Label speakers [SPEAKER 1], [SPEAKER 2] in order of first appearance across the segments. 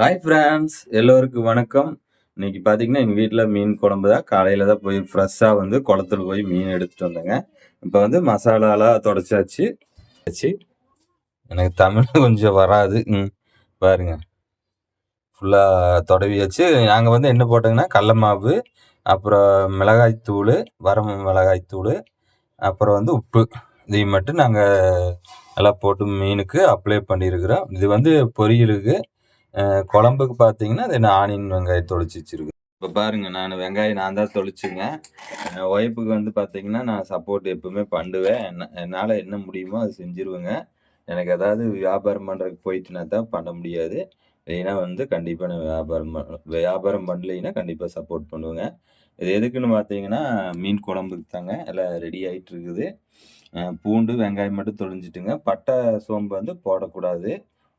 [SPEAKER 1] Hi friends எல்லோருக்கும் வணக்கம். இன்னைக்கு பார்த்தீங்கன்னா எங்கள் வீட்டில் மீன் குழம்பு தான். காலையில் தான் போய் ஃப்ரெஷ்ஷாக வந்து குளத்துல போய் மீன் எடுத்துகிட்டு வந்தேங்க. இப்போ வந்து மசாலாலாம் தொடச்சாச்சு. வச்சு எனக்கு தமிழ் கொஞ்சம் வராது. ம் பாருங்க. ஃபுல்லாக தொடவியாச்சு நாங்கள் வந்து என்ன போட்டோங்கன்னா கடல மாவு அப்புறம் மிளகாய்த்தூள் வரம் மிளகாய்த்தூள் அப்புறம் வந்து உப்பு. இதை மட்டும் நாங்கள் நல்லா போட்டு மீனுக்கு அப்ளை பண்ணியிருக்கிறோம். இது வந்து பொரியலுக்கு குழம்புக்கு பார்த்தீங்கன்னா அது நான் ஆனியன் வெங்காயம் தொளிச்சு வச்சிருக்கு இப்போ பாருங்க நான் வெங்காயம் நான் தான் தொளிச்சுங்க. ஒய்ஃபுக்கு வந்து பார்த்தீங்கன்னா நான் சப்போர்ட் எப்பவுமே பண்ணுவேன். என்ன என்னால் என்ன முடியுமோ அது செஞ்சிருவேங்க. எனக்கு ஏதாவது வியாபாரம் பண்ணுறதுக்கு போயிட்டுனா தான் பண்ண முடியாது. இல்லைன்னா வந்து கண்டிப்பாக நான் வியாபாரம் வியாபாரம் பண்ணலைன்னா கண்டிப்பாக சப்போர்ட் பண்ணுவேங்க. இது எதுக்குன்னு பார்த்தீங்கன்னா மீன் குழம்புக்கு தாங்க எல்லாம் ரெடி ஆகிட்டு இருக்குது. பூண்டு வெங்காயம் மட்டும் தொழிஞ்சிட்டுங்க பட்டை சோம்பு வந்து போடக்கூடாது.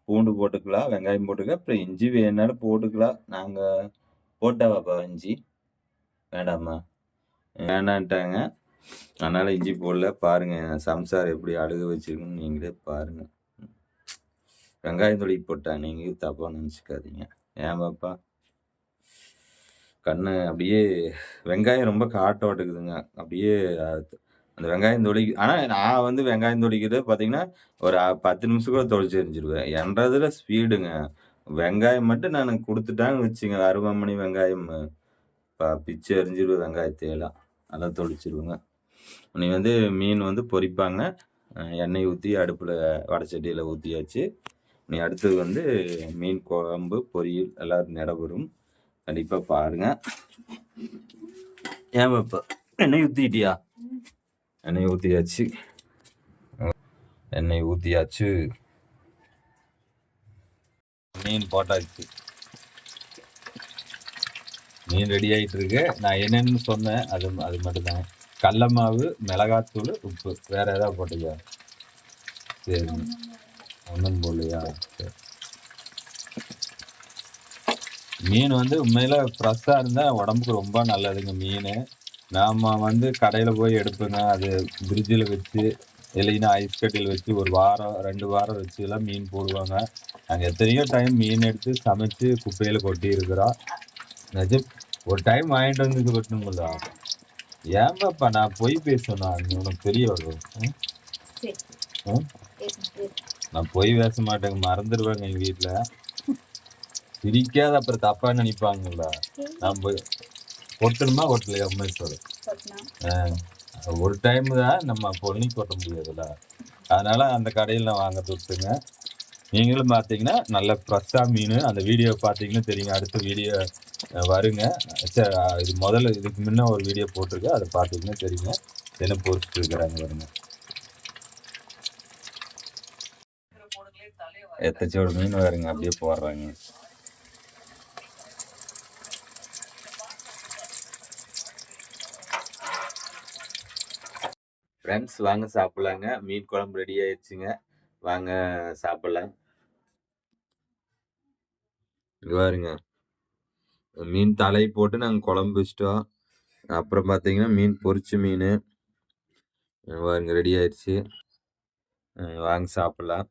[SPEAKER 1] பூண்டு போட்டுக்கலாம் வெங்காயம் போட்டுக்கலாம் அப்புறம் இஞ்சி வேணாலும் போட்டுக்கலாம். நாங்கள் போட்டாவாப்பா இஞ்சி. வேண்டாமா? வேணான்ட்டாங்க. அதனால் இஞ்சி போடல. பாருங்கள் சம்சார் எப்படி அழுக வச்சிருக்குன்னு நீங்களே பாருங்கள் வெங்காயம் தொழில் போட்டேன் நீங்கள் தப்பாக நினச்சிக்காதீங்க. ஏன் பாப்பா? கண்ணு அப்படியே வெங்காயம் ரொம்ப காட்டோட்டுக்குதுங்க அப்படியே அந்த வெங்காயம் தொளி ஆனால் நான் வந்து வெங்காயம் தொளிக்கிறது பார்த்தீங்கன்னா ஒரு அ- பத்து நிமிஷம் கூட தொளிச்சு எரிஞ்சிருவேன். என்றதுல ஸ்பீடுங்க. வெங்காயம் மட்டும் நான் கொடுத்துட்டாங்கன்னு வச்சுங்க அருவாமணி வெங்காயம். ப- பிச்சு எரிஞ்சிருவேன் வெங்காயத்தையெல்லாம் நல்லா தொளிச்சிருவேங்க. நீ வந்து மீன் வந்து பொரிப்பாங்க அஹ் எண்ணெய் ஊற்றி அடுப்பில் வடச்சட்டியில் ஊற்றியாச்சு நீ அடுத்தது வந்து மீன் குழம்பு பொரியல் எல்லோரும் நடைபெறும். கண்டிப்பாக பாருங்கள் ஏன் இப்போ எண்ணெய் ஊற்றிட்டியா எண்ணெய் ஊற்றியாச்சு எண்ணெய் ஊற்றியாச்சு மீன் போட்டாச்சு. மீன் ரெடி ஆகிட்டு இருக்கு நான் என்னென்னு சொன்னேன். அது அது மட்டும்தான். கடல மாவு மிளகாத்தூள் உப்பு. வேற ஏதாவது போட்டியா சரி. ஒன்றும் போடலையா? சரி. மீன் வந்து உண்மையில் ஃப்ரெஷ்ஷாக இருந்தால் உடம்புக்கு ரொம்ப நல்லதுங்க மீன். நாம் வந்து கடையில் போய் எடுப்போங்க. அது ஃப்ரிட்ஜில் வச்சு இல்லைன்னா ஐஸ் கட்டியில் வச்சு ஒரு வாரம் ரெண்டு வாரம் வச்சுலாம் மீன் போடுவாங்க. நாங்கள் எத்தனையோ டைம் மீன் எடுத்து சமைச்சு குப்பையில் கொட்டி இருக்கிறோம். நிஜம் ஒரு டைம் வாங்கிட்டு வந்து கொட்டணுங்களா ஏன்பாப்பா நான் பொய் பேசணும் உனக்கு தெரிய வரும். நான் பொய் பேச மாட்டேங்க. மறந்துடுவேங்க எங்கள் வீட்டில் சிரிக்காத அப்புறம் தப்பா நினைப்பாங்கல்ல? நான் போய் கொட்டலையா அம்மா சொல்லு
[SPEAKER 2] கொட்டலாம்.
[SPEAKER 1] ஒரு டைம் தான் நம்ம பொண்ணி கொட்ட முடியாதுல்ல. அதனால அந்த கடையில் நான் வாங்க விட்டுங்க நீங்களும் பார்த்தீங்கன்னா நல்ல ஃப்ரெஷ்ஷாக மீன் அந்த வீடியோ பார்த்தீங்கன்னா தெரியுங்க அடுத்த வீடியோ வருங்க. சரி இது முதல்ல இதுக்கு முன்ன ஒரு வீடியோ போட்டிருக்கு. அதை பார்த்தீங்கன்னா தெரியுங்க. என்ன பொறிச்சிட்டு இருக்கிறாங்க வருங்க எத்தச்சோட மீன் வருங்க. அப்படியே போடுறாங்க. ஃப்ரெண்ட்ஸ் வாங்க சாப்பிட்லாங்க. மீன் குழம்பு ரெடி ஆயிடுச்சுங்க. வாங்க சாப்பிட்லாம். பாருங்க. மீன் தலை போட்டு நாங்கள் குழம்பு வச்சிட்டோம். அப்புறம் பார்த்தீங்கன்னா மீன் பொரிச்ச மீன். பாருங்க ரெடி ஆயிடுச்சு. வாங்க சாப்பிட்லாம்.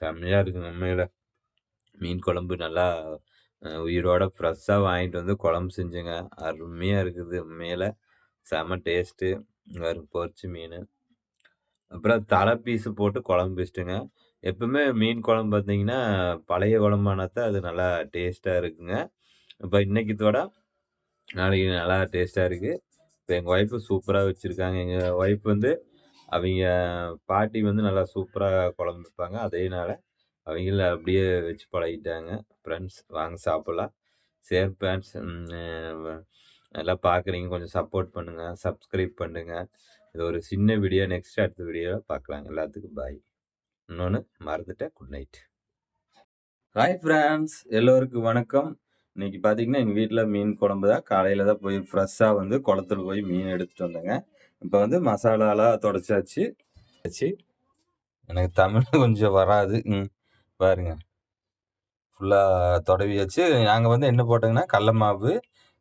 [SPEAKER 1] செம்மையாக இருக்குங்க உண்மையில. மீன் குழம்பு நல்லா உயிரோட ஃப்ரெஷ்ஷாக வாங்கிட்டு வந்து குழம்பு செஞ்சுங்க. அருமையாக இருக்குது. உண்மையில செம டேஸ்ட்டு வரும் பொரிச்ச மீன். அப்புறம் தலை பீஸு போட்டு குழம்பு வச்சுட்டுங்க. எப்பவுமே மீன் குழம்பு பார்த்தீங்கன்னா பழைய குழம்பானத்தான் அது நல்லா டேஸ்ட்டாக இருக்குங்க. இப்போ இன்னைக்கு தோட நாளைக்கு நல்லா டேஸ்ட்டாக இருக்குது இப்போ எங்கள் ஒய்ஃபு சூப்பராக வச்சுருக்காங்க. எங்கள் ஒய்ஃப் வந்து அவங்க பாட்டி வந்து நல்லா சூப்பராக குழம்பு வைப்பாங்க. அதே நாள் அவங்கள அப்படியே வச்சு பழகிட்டாங்க. ஃப்ரெண்ட்ஸ் வாங்க சாப்பிட்லாம். சரி ஃப்ரெண்ட்ஸ் எல்லாம் பார்க்குறீங்க கொஞ்சம் சப்போர்ட் பண்ணுங்கள் சப்ஸ்கிரைப் பண்ணுங்கள் இது ஒரு சின்ன வீடியோ நெக்ஸ்ட் அடுத்த வீடியோவில் பார்க்கலாம் எல்லாத்துக்கும் பாய் இன்னொன்று மறந்துட்டேன். குட் நைட் ஹாய் ஃப்ரெண்ட்ஸ் எல்லோருக்கும் வணக்கம். இன்னைக்கு பார்த்தீங்கன்னா எங்கள் வீட்டில் மீன் குழம்பு தான். காலையில் தான் போய் ஃப்ரெஷ்ஷாக வந்து குளத்துல போய் மீன் எடுத்துகிட்டு வந்தேங்க. இப்போ வந்து மசாலாலாம் தொடச்சாச்சு. வச்சு எனக்கு தமிழ் கொஞ்சம் வராது. ம். பாருங்க. ஃபுல்லாக தொடவியாச்சு நாங்கள் வந்து என்ன போட்டோங்கன்னா கடல மாவு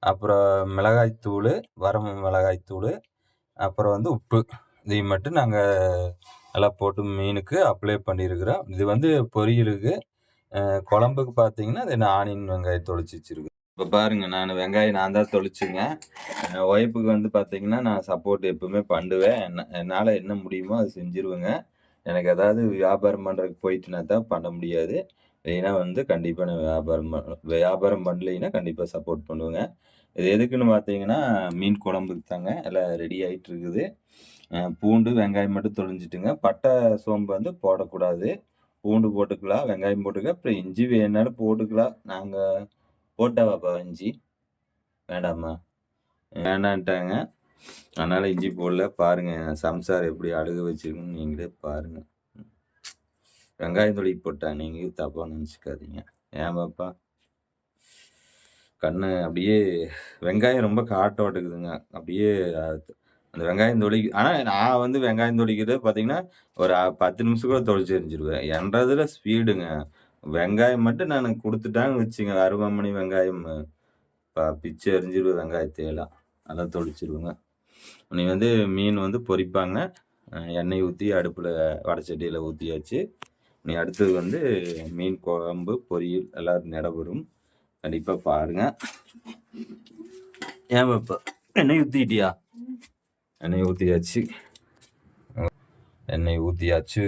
[SPEAKER 1] அப்புறம் மிளகாய்த்தூள் வரம் மிளகாய்த்தூள் அப்புறம் வந்து உப்பு. இதையும் மட்டும் நாங்கள் எல்லாம் போட்டு மீனுக்கு அப்ளை பண்ணியிருக்கிறோம் இது வந்து பொரியலுக்கு குழம்புக்கு பார்த்தீங்கன்னா அது நான் ஆனியன் வெங்காயம் தொளிச்சு வச்சிருக்கேன் இப்போ பாருங்கள் நான் வெங்காயம் நான் தான் தொளிச்சுங்க. ஒய்ஃபுக்கு வந்து பார்த்தீங்கன்னா நான் சப்போர்ட் எப்பவுமே பண்ணுவேன். என்ன என்னால் என்ன முடியுமோ அது செஞ்சிருவேங்க. எனக்கு ஏதாவது வியாபாரம் பண்ணுறதுக்கு போயிட்டுனா தான் பண்ண முடியாது. இல்லைன்னா வந்து கண்டிப்பாக நான் வியாபாரம் வியாபாரம் பண்ணலைன்னா கண்டிப்பாக சப்போர்ட் பண்ணுவேங்க. இது எதுக்குன்னு பார்த்தீங்கன்னா மீன் குழம்புக்கு தாங்க எல்லாம் ரெடி ஆகிட்டு இருக்குது. பூண்டு வெங்காயம் மட்டும் தொழிஞ்சிட்டுங்க பட்டை சோம்பு வந்து போடக்கூடாது. பூண்டு போட்டுக்கலாம் வெங்காயம் போட்டுக்கலாம். அப்புறம் இஞ்சி வேணாலும் போட்டுக்கலாம். நாங்கள் போட்டாவாப்பா இஞ்சி. வேண்டாமா? வேணான்ட்டாங்க. அதனால் இஞ்சி போடல பாருங்க சம்சார் எப்படி அழுக வச்சிருக்குன்னு நீங்களே பாருங்க. வெங்காயம் தொழில் போட்டா நீங்கள் தப்பாக நினச்சிக்காதீங்க. ஏன் பாப்பா? கண்ணு அப்படியே வெங்காயம் ரொம்ப காட்டோட்டுக்குதுங்க அப்படியே அந்த வெங்காயம் தொளி ஆனால் நான் வந்து வெங்காயம் தொளிக்கிறது பார்த்தீங்கன்னா ஒரு பத்து நிமிஷம் கூட தொளிச்சு எரிஞ்சிருவேன். என்றதுல ஸ்பீடுங்க. வெங்காயம் மட்டும் நான் கொடுத்துட்டாங்க வச்சுங்க அருவாமணி வெங்காயம் பிச்சு எரிஞ்சிருவேன் வெங்காயத்தையெல்லாம் நல்லா தொளிச்சிருவேங்க. நீ வந்து மீன் வந்து பொரிப்பாங்க எண்ணெய் ஊற்றி அடுப்பில் வடச்சட்டியில் ஊற்றியாச்சு நீ அடுத்தது வந்து மீன் குழம்பு பொரியல் எல்லோரும் நடைபெறும். கண்டிப்பாக பாருங்க. ஏன் இப்போ எண்ணெய் ஊற்றிட்டியா எண்ணெய் ஊற்றியாச்சு எண்ணெய் ஊற்றியாச்சு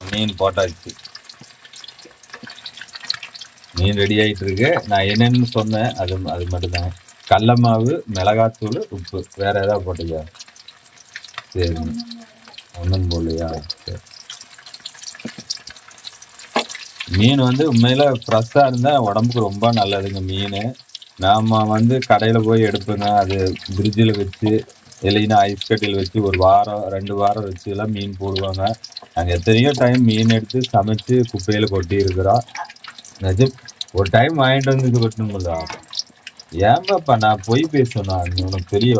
[SPEAKER 1] மீன் போட்டாச்சு. மீன் ரெடி ஆகிட்டு இருக்கு நான் என்னென்னு சொன்னேன். அது அது மட்டும்தான் கடல மாவு மிளகாத்தூள் உப்பு. வேறு ஏதாவது போட்டியா சரி. ஒன்றும் போடலையா? சரி. மீன் வந்து உண்மையில் ஃப்ரெஷ்ஷாக இருந்தால் உடம்புக்கு ரொம்ப நல்லதுங்க மீன். நாம் வந்து கடையில் போய் எடுப்போங்க. அது ஃப்ரிட்ஜில் வச்சு இல்லைன்னா ஐஸ் கட்டியில் வச்சு ஒரு வாரம் ரெண்டு வாரம் வச்சு எல்லாம் மீன் போடுவாங்க. நாங்கள் எத்தனையோ டைம் மீன் எடுத்து சமைச்சு குப்பையில் கொட்டி இருக்கிறோம் நிஜம் ஒரு டைம் வாங்கிட்டு வந்து இது கொட்டணுங்களா ஏன்பாப்பா நான் பொய் பேசணும் நீ உனக்கு தெரிய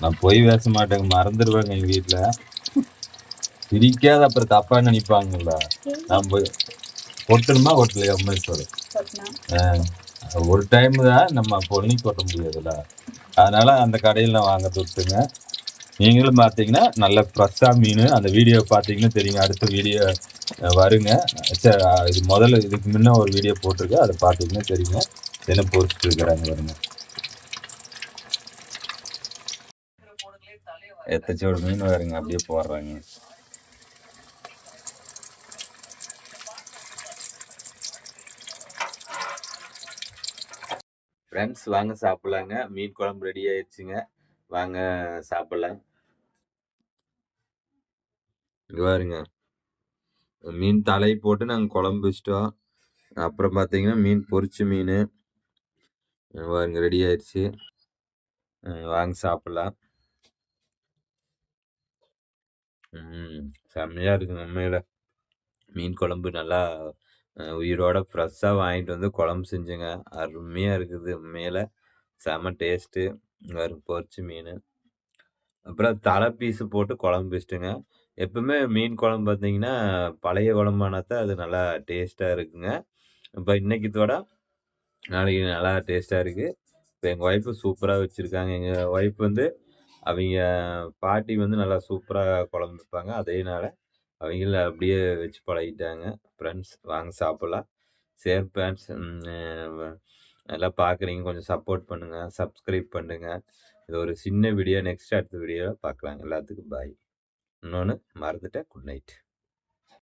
[SPEAKER 1] நான் பொய் பேச மாட்டேங்க மறந்துடுவேங்க எங்கள் வீட்டில் சிரிக்காத அப்புறம் தப்பா நினைப்பாங்கல்ல. கொட்டலையா? உண்மை சொல்லு.
[SPEAKER 2] கொட்டினா
[SPEAKER 1] ஒரு டைம் தான் நம்ம பொண்ணி கொட்ட முடியாதுல்ல. அதனால அந்த கடையில் நான் வாங்க விட்டுங்க நீங்களும் பார்த்தீங்கன்னா நல்ல ஃப்ரெஷ்ஷாக மீன் அந்த வீடியோ பார்த்தீங்கன்னா தெரியுங்க அடுத்த வீடியோ வருங்க. சரி, இது முதல்ல இதுக்கு முன்னே ஒரு வீடியோ போட்டிருக்கு. அதை பார்த்தீங்கன்னா தெரியுங்க என்ன பொறுத்து இருக்கிறாங்க வருங்க எத்தச்சோட மீன் வருங்க. அப்படியே போடுறாங்க. ஃப்ரெண்ட்ஸ் வாங்க சாப்பிட்லாங்க. மீன் குழம்பு ரெடி ஆயிடுச்சுங்க. வாங்க சாப்பிட்லாம் பாருங்க. மீன் தலை போட்டு நாங்கள் குழம்பு வச்சிட்டோம். அப்புறம் பார்த்தீங்கன்னா மீன் பொரிச்ச மீன். பாருங்க ரெடி ஆயிடுச்சு வாங்க சாப்பிட்லாம். ம் செம்மையாக இருக்குங்க உண்மையில். மீன் குழம்பு நல்லா உயிரோட ஃப்ரெஷ்ஷாக வாங்கிட்டு வந்து குழம்பு செஞ்சுங்க. அருமையாக இருக்குது உண்மையில். செம டேஸ்ட்டு வரும். பொரிச்சு மீன். அப்புறம் தலை பீஸு போட்டு குழம்பு வச்சுட்டுங்க. எப்பவுமே மீன் குழம்பு பார்த்தீங்கன்னா பழைய குழம்பானா தான் அது நல்லா டேஸ்ட்டாக இருக்குங்க. இப்போ இன்னைக்குத்தோட நாளைக்கு நல்லா டேஸ்ட்டாக இருக்குது இப்போ எங்கள் ஒய்ஃபு சூப்பராக வச்சுருக்காங்க. எங்கள் ஒய்ஃப் வந்து அவங்க பாட்டி வந்து நல்லா சூப்பராக குழம்பு வைப்பாங்க. அதேனால அவங்கள அப்படியே வச்சு பழகிட்டாங்க. ஃப்ரெண்ட்ஸ் வாங்க சாப்பிட்லாம். சேர் ஃப்ரெண்ட்ஸ் நல்லா பார்க்குறீங்க கொஞ்சம் சப்போர்ட் பண்ணுங்கள் சப்ஸ்கிரைப் பண்ணுங்கள் இது ஒரு சின்ன வீடியோ நெக்ஸ்ட் அடுத்த வீடியோவில் பார்க்கலாம் எல்லாத்துக்கும் பாய் இன்னொன்று மறந்துட்டேன் குட் நைட்